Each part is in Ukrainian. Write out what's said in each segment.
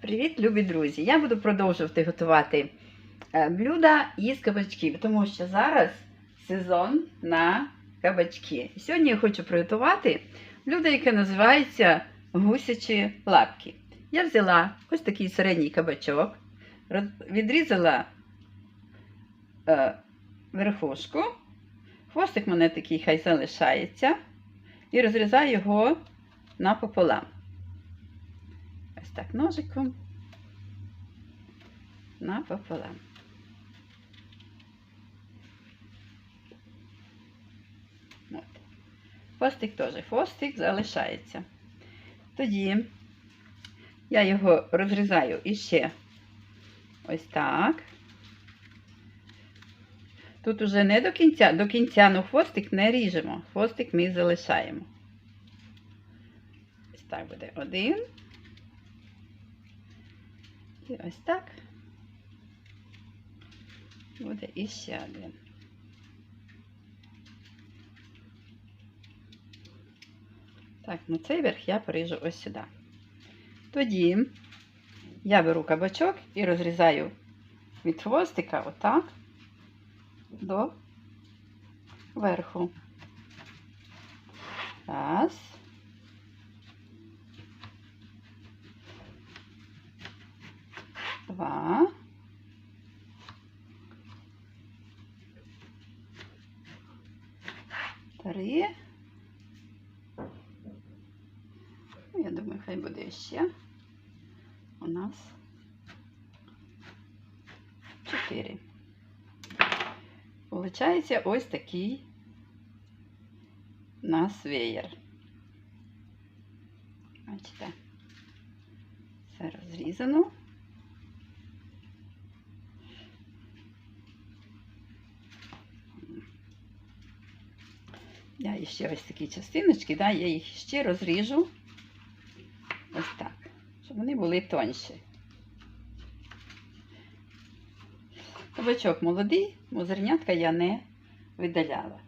Привіт, любі друзі! Я буду продовжувати готувати е, блюда із кабачків, тому що зараз сезон на кабачки. Сьогодні я хочу приготувати блюдо, яке називається гусячі лапки. Я взяла ось такий середній кабачок, відрізала е, верхушку, хвостик мене такий хай залишається, і розрізаю його напополам. Так ножиком напополам. От. Хвостик теж хвостик залишається. Тоді я його розрізаю іще ось так. Тут уже не до кінця, до кінця, ну хвостик не ріжемо. Хвостик ми залишаємо. Ось так буде один. І ось так буде іще один. Так, ну цей верх я поріжу ось сюди. Тоді я беру кабачок і розрізаю від хвостика отак до верху. Раз. Два. Три. Ну, Я думаю, хай буде ще. У нас чотири. Получається ось такий у нас веєр. Бачите, все розрізано. Я ще ось такі частиночки, да, я їх ще розріжу ось так, щоб вони були тонші. Кабачок молодий, бо зернятка я не видаляла.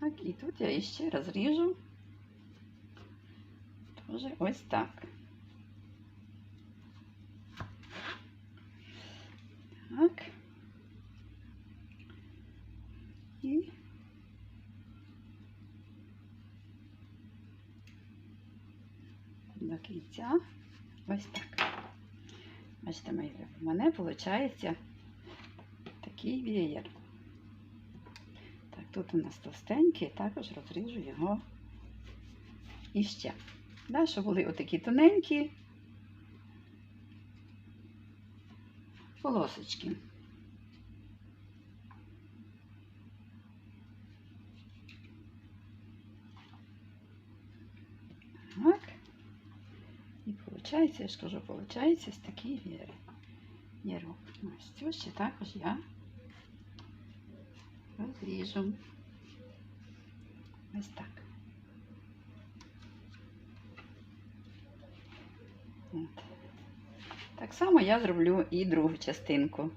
Так, і тут я іще розріжу. Тоже ось так. Так. І до кінця ось так. Бачите, у мене виходить такий веєр. Так, тут у нас товстенький, також розріжу його іще. Да, щоб були отакі тоненькі полосочки. Так. І виходить, я ж кажу, виходить ось такі віри. Віру. Ось цю ще також я розріжу. Ось так. От. Так само я зроблю і другу частинку.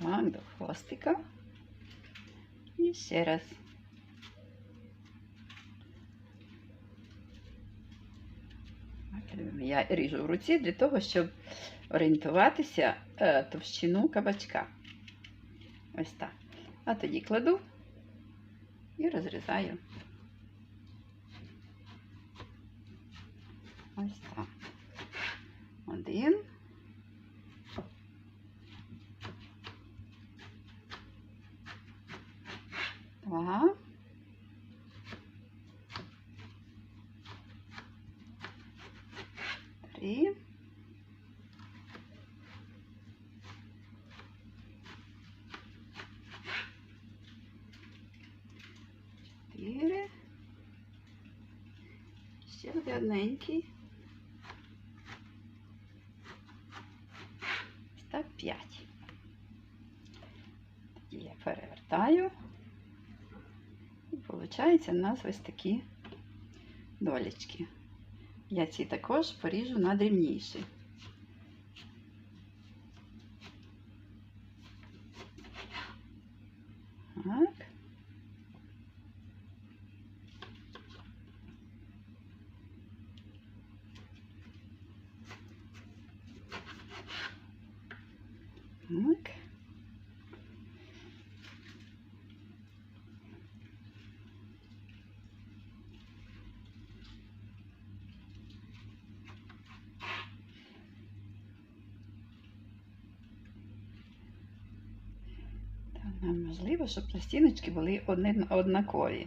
Так, до хвостика. І ще раз. Я ріжу в руці для того, щоб орієнтуватися е, товщину кабачка. Ось так. А тоді кладу і розрізаю. Ось. Один. Два. Три. Чотири. Ось так п'ять. Тоді я перевертаю. І виходить у нас ось такі долічки. Я ці також поріжу на дрібніші. Так. Та Нам важливо, щоб пластиночки були однакові.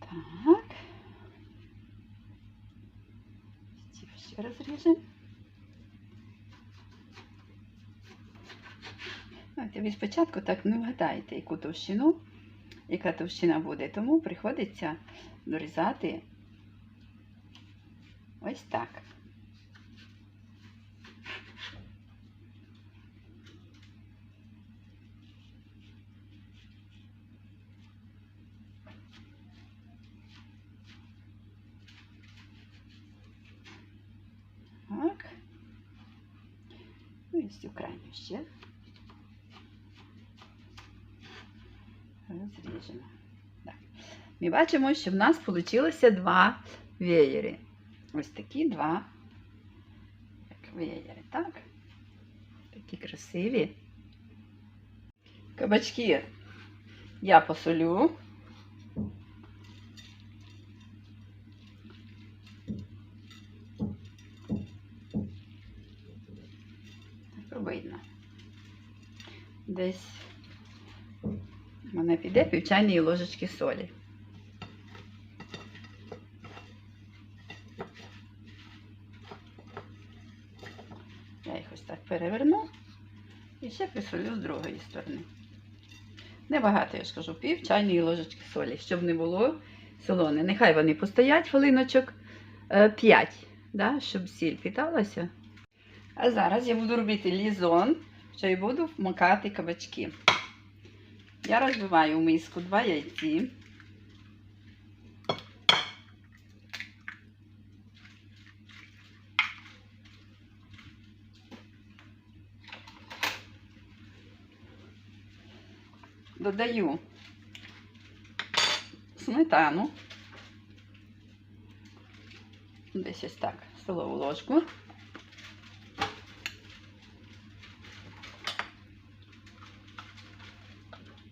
Так. Ще розріжемо. Ви спочатку так не вгадаєте, яку товщину, яка товщина буде, тому приходиться дорізати ось так. Так. Ну і цю крайню ще. Розріжемо. Так. Ми бачимо, що в нас вийшло два веєри. Ось такі два як веєри, так? Такі красиві. Кабачки я посолю. Видно. Десь в мене піде пів чайної ложечки солі. Я їх ось так переверну і ще присолю з другої сторони. Небагато, я ж кажу, пів чайної ложечки солі, щоб не було солоне. Нехай вони постоять хвилиночок 5, да, щоб сіль питалася. А зараз я буду робити лізон, що і буду вмикати кабачки. Я розбиваю в миску два яйці. Додаю сметану. Десь ось так, столову ложку.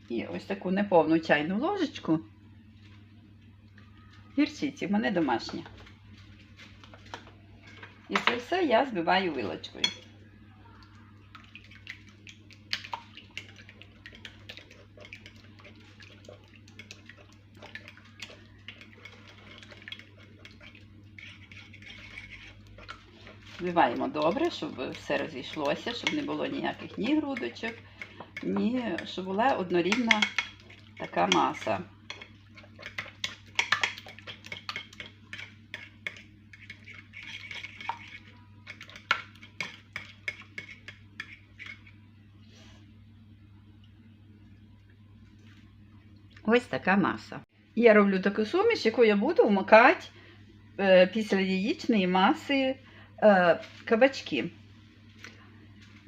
І ось таку неповну чайну ложечку. Гірчиці, в мене. І це все я збиваю вилочкою. Збиваємо добре, щоб все розійшлося, щоб не було ніяких ні грудочок, ні, щоб була однорідна така маса. Ось така маса. Я роблю таку суміш, яку я буду вмикати е, після яєчної маси е, кабачки.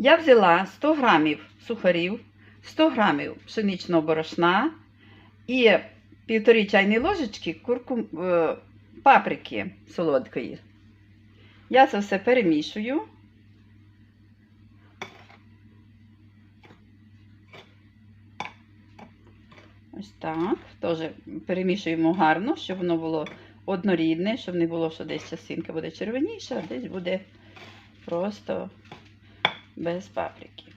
Я взяла 100 грамів сухарів, 100 грамів пшеничного борошна і півтори чайні ложечки куркум, е, паприки солодкої. Я це все перемішую. Ось так. Теж перемішуємо гарно, щоб воно було однорідне, щоб не було, що десь частинка буде червоніша, а десь буде просто без паприки.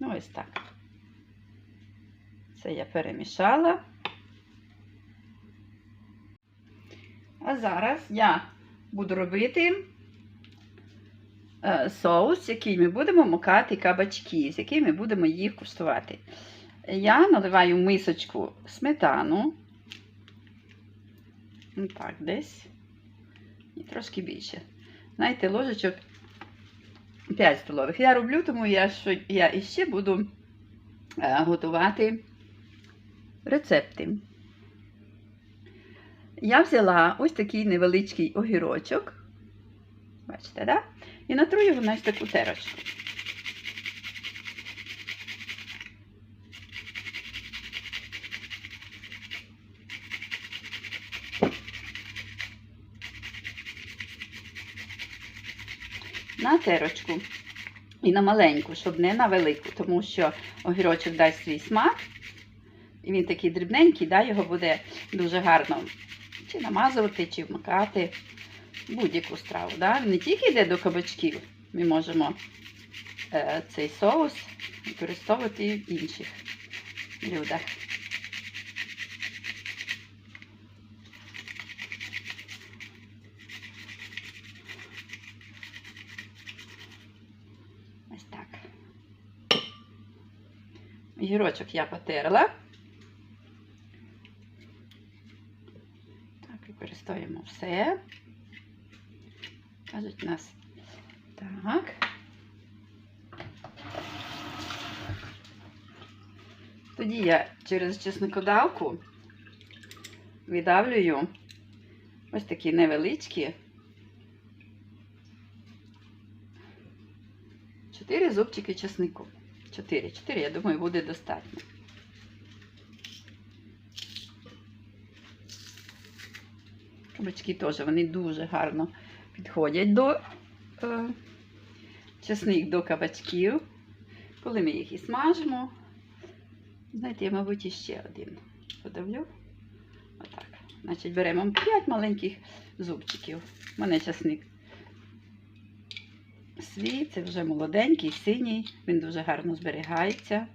Ну, ось так. Це я перемішала. А зараз я буду робити е, соус, який ми будемо макати кабачки, з яким ми будемо їх куштувати. Я наливаю мисочку сметану. Ну, Так, десь. І трошки більше. знаєте, ложечок 5 столових. Я роблю, тому я, що я іще буду е, готувати рецепти. Я взяла ось такий невеличкий огірочок. Бачите, да? І натру його на таку терочку. На терочку і на маленьку, щоб не на велику, тому що огірочок дасть свій смак. І він такий дрібненький, да, його буде дуже гарно чи намазувати, чи вмикати будь-яку страву. Да? Не тільки йде до кабачків, ми можемо е, цей соус використовувати і в інших блюдах. Ось так. Гірочок я потерла. Так, використовуємо все. Кажуть нас так. Тоді я через чесникодавку видавлюю ось такі невеличкі. Чотири зубчики чеснику. Чотири. Чотири, я думаю, буде достатньо. Кабачки теж вони дуже гарно підходять до е, чесник до кабачків. Коли ми їх і смажимо. Знаєте, я, мабуть, іще один подавлю. Отак. Значить, беремо 5 маленьких зубчиків. У мене часник свій, це вже молоденький, синій, він дуже гарно зберігається.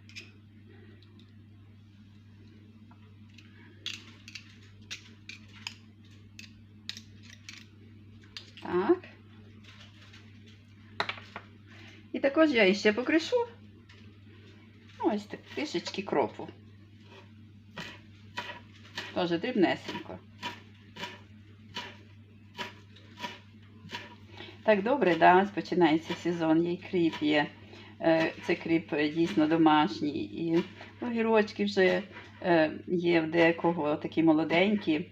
Так. І також я іще покришу ось так трішечки кропу. Теж дрібнесенько. Так добре, да, починається сезон, є й кріп є. Е, Це кріп е, дійсно домашній. І огірочки вже е, є в декого такі молоденькі.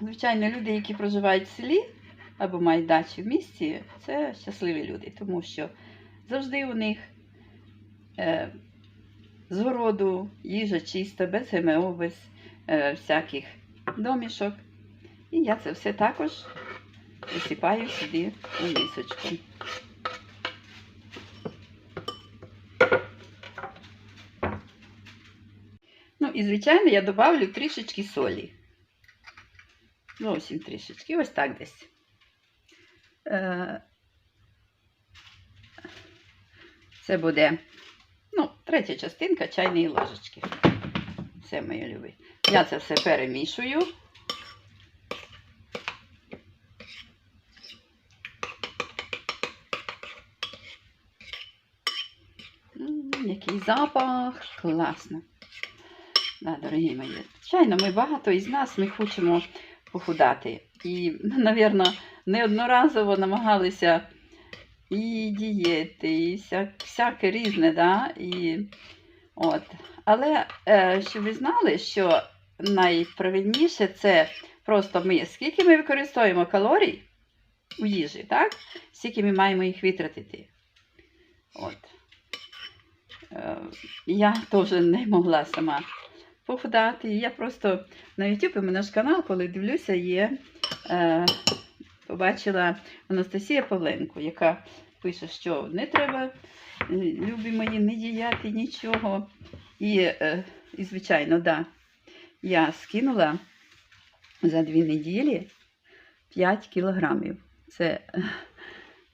Звичайно, люди, які проживають в селі або мають дачі в місті, це щасливі люди, тому що завжди у них з городу їжа чиста, без ГМО, без всяких домішок. І я це все також висипаю сюди у мисочку. Ну і, звичайно, я добавлю трішечки солі. Зовсім трішечки, ось так десь. Е, Це буде, ну, третя частинка чайної ложечки. Все мої любі. Я це все перемішую. М, Який запах, класно. Да, дорогі мої. Звичайно, ми багато із нас ми хочемо похудати. І, напевно, неодноразово намагалися і дієти, і вся, всяке різне, да? І, от. Але е, щоб ви знали, що найправильніше це просто ми, скільки ми використовуємо калорій у їжі, так? Скільки ми маємо їх витратити. От. Е, я теж не могла сама похудати. Я просто на YouTube у мене ж канал, коли дивлюся, є. Е, побачила Анастасія Павленко, яка пише, що не треба, е, любі мої, не діяти нічого. І, і звичайно, да, я скинула за дві неділі 5 кілограмів. Це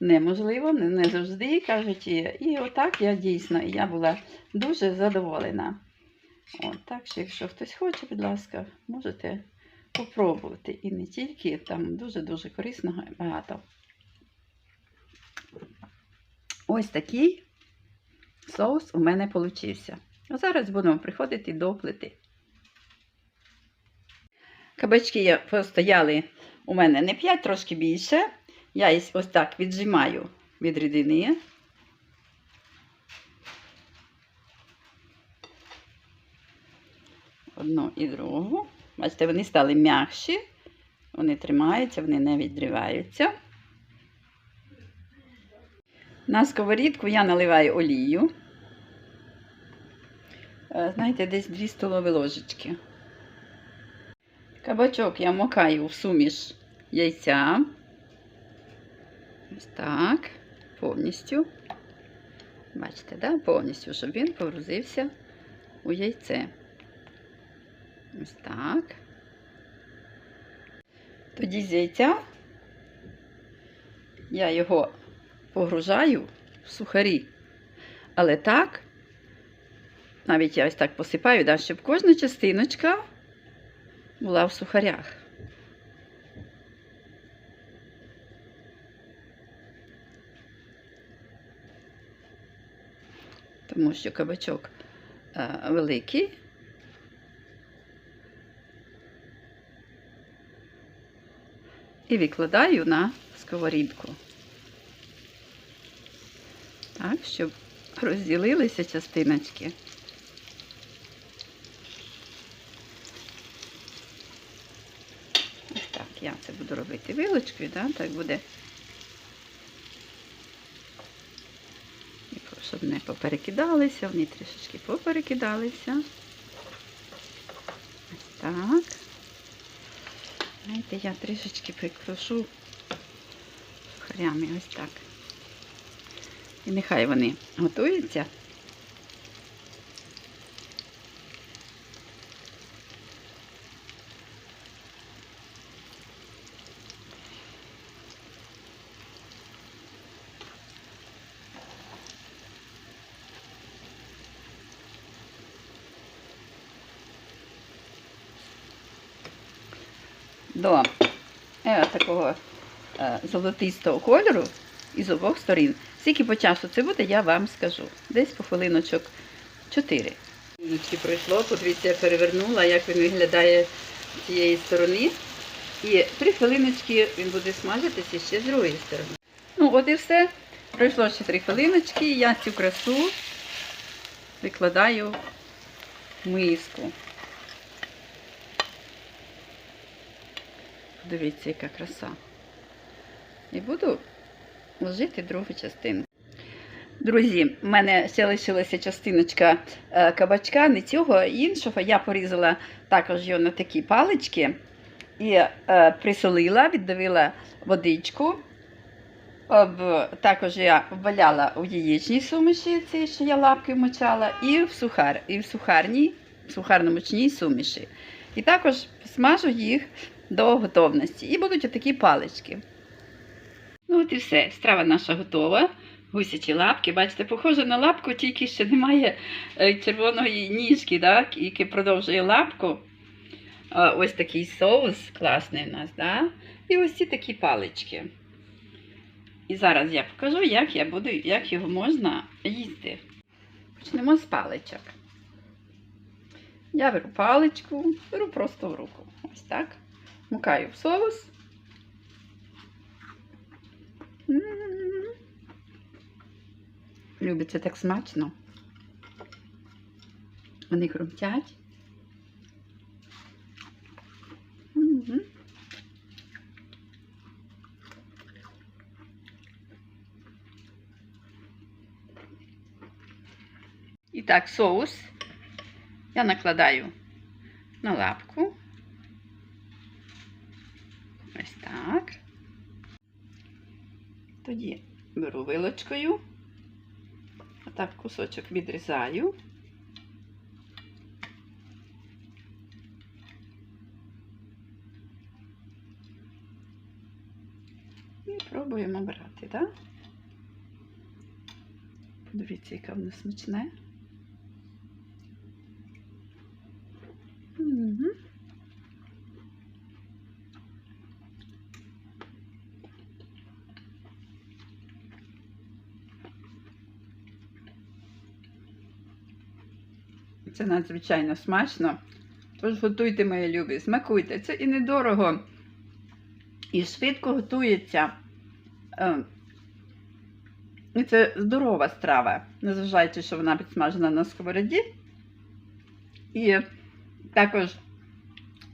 неможливо, не, не завжди кажуть. І, отак я дійсно я була дуже задоволена. От, так що, якщо хтось хоче, будь ласка, можете попробувати. І не тільки там дуже-дуже корисного і багато. Ось такий соус у мене получився. А зараз будемо приходити до плити. Кабачки постояли у мене не 5, трошки більше. Я ось так віджимаю від рідини. Одну і другу. Бачите, вони стали м'якші, вони тримаються, вони не відриваються. На сковорідку я наливаю олію. Е, Знаєте, десь 2 столові ложечки. Кабачок я макаю в суміш яйця. Ось так, повністю. Бачите, да? повністю, щоб він погрузився у яйце. Ось так. Тоді з яйця я його погружаю в сухарі. Але так, навіть я ось так посипаю, да, щоб кожна частиночка була в сухарях. Тому що кабачок е, великий. І викладаю на сковорідку. Так, щоб розділилися частиночки. Ось так, я це буду робити вилочкою, так буде. І Щоб не поперекидалися, вони трішечки поперекидалися. Ось так. Знаєте, я трішечки прикрушу сухарями ось так. І нехай вони готуються. До е, такого е, золотистого кольору із обох сторін. Скільки по часу це буде, я вам скажу. Десь по хвилиночок 4. Хвилиночки пройшло, подивіться, я перевернула, як він виглядає з цієї сторони. І три хвилиночки він буде смажитися ще з другої сторони. Ну, от і все. Пройшло ще три хвилиночки, я цю красу викладаю в миску. Дивіться, яка краса. І буду ложити другу частину. Друзі, в мене ще лишилася частиночка е, кабачка, не цього іншого. Я порізала також його на такі палички і е, присолила, віддавила водичку. Також я валяла у яєчній суміші, ці, що я лапки вмочала, і в, сухар, і в сухарній, в сухарно-мучній суміші. І також смажу їх до готовності. І будуть отакі палички. Ну от і все. Страва наша готова. Гусячі лапки. Бачите, похоже на лапку, тільки ще немає е, червоної ніжки, так, який продовжує лапку. Ось такий соус класний у нас, да? і ось ці такі палички. І зараз я покажу, як я буду, як його можна їсти. Почнемо з паличок. Я беру паличку, беру просто в руку. Ось так. Мукаю в соус. Любиться так смачно. Вони хрумтять. І так, соус я накладаю на лапку. Ось так. Тоді беру вилочкою, отак кусочок відрізаю. І пробуємо брати, так? Подивіться, яке воно смачне. Мгм. Це надзвичайно смачно. Тож готуйте, мої любі, смакуйте. Це і недорого. і швидко готується. Е, І це здорова страва, незважаючи, що вона підсмажена на сковороді. І також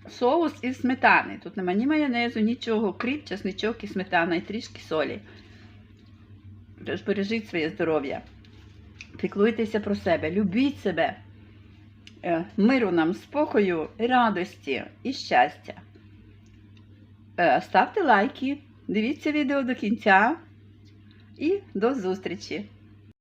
соус із сметани. Тут немає ні майонезу, нічого, кріп, чесничок і сметана, і трішки солі. Тож бережіть своє здоров'я. Піклуйтеся про себе, любіть себе. Е, Миру нам, спокою, радості і щастя. Е, Ставте лайки, дивіться відео до кінця і до зустрічі!